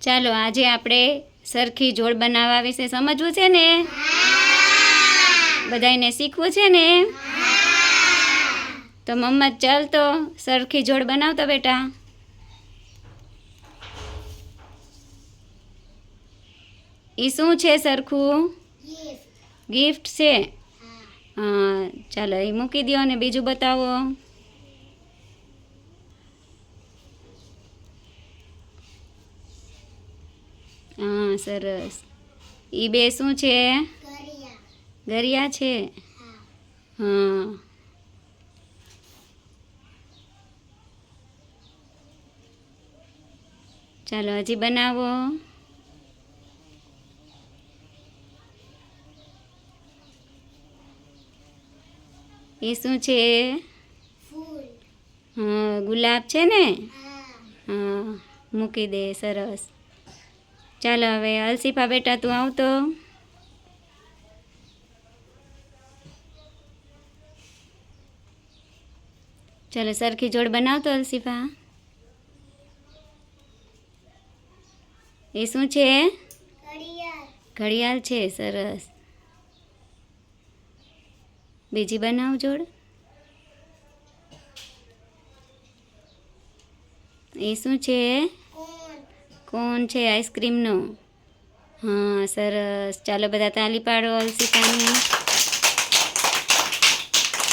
ચાલો આજે આપણે સરખી જોડ બનાવવા વિશે સમજવું છે ને? બધાને શીખવું છે ને? તો મમ્મદ ચાલ તો સરખી જોડ બનાવતો બેટા. એ શું છે સરખું? ગિફ્ટ છે? હા. ચાલો એ મૂકી દો અને બીજું બતાવો. હા સરસ. એ બે શું છે? ગરિયા છે. હા. ચાલો હજી બનાવો. એ શું છે? હા ગુલાબ છે ને? હા મૂકી દે સરસ. ચાલો હવે અલસીફા બેટા તું આવતો ચાલો સરખી જોડ બનાવતો અલસીફા એ શું છે? ઘડિયાળ છે સરસ. બીજી બનાવ જોડ. એ શું છે? કોણ છે આઈસ્ક્રીમનો હા સરસ. ચાલો બધા તાલી પાડો અલસીફાની